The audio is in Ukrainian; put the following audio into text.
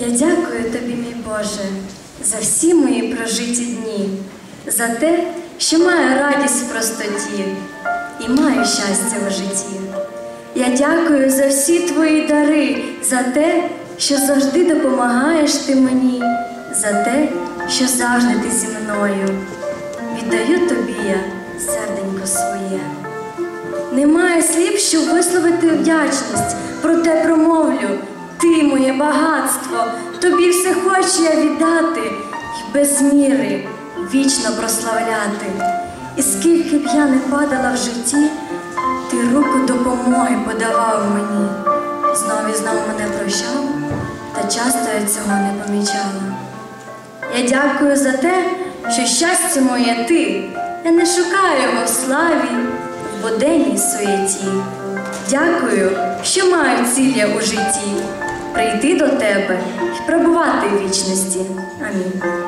Я дякую тобі, мій Боже, за всі мої прожиті дні, за те, що маю радість в простоті і маю щастя в житті. Я дякую за всі твої дари, за те, що завжди допомагаєш ти мені, за те, що завжди ти зі мною. Віддаю тобі я серденько своє. Немає слів, щоб висловити вдячність, проте промовлю. Ти багатство, тобі все хочу я віддати і без міри вічно прославляти. І скільки б я не падала в житті, ти руку допомоги подавав мені. Знов і знов мене прощав, та часто я цього не помічала. Я дякую за те, що щастя моє ти. Я не шукаю його в славі, в буденній суєті. Дякую, що маю цілля у житті прийти до тебе і пробувати в вічності. Амінь.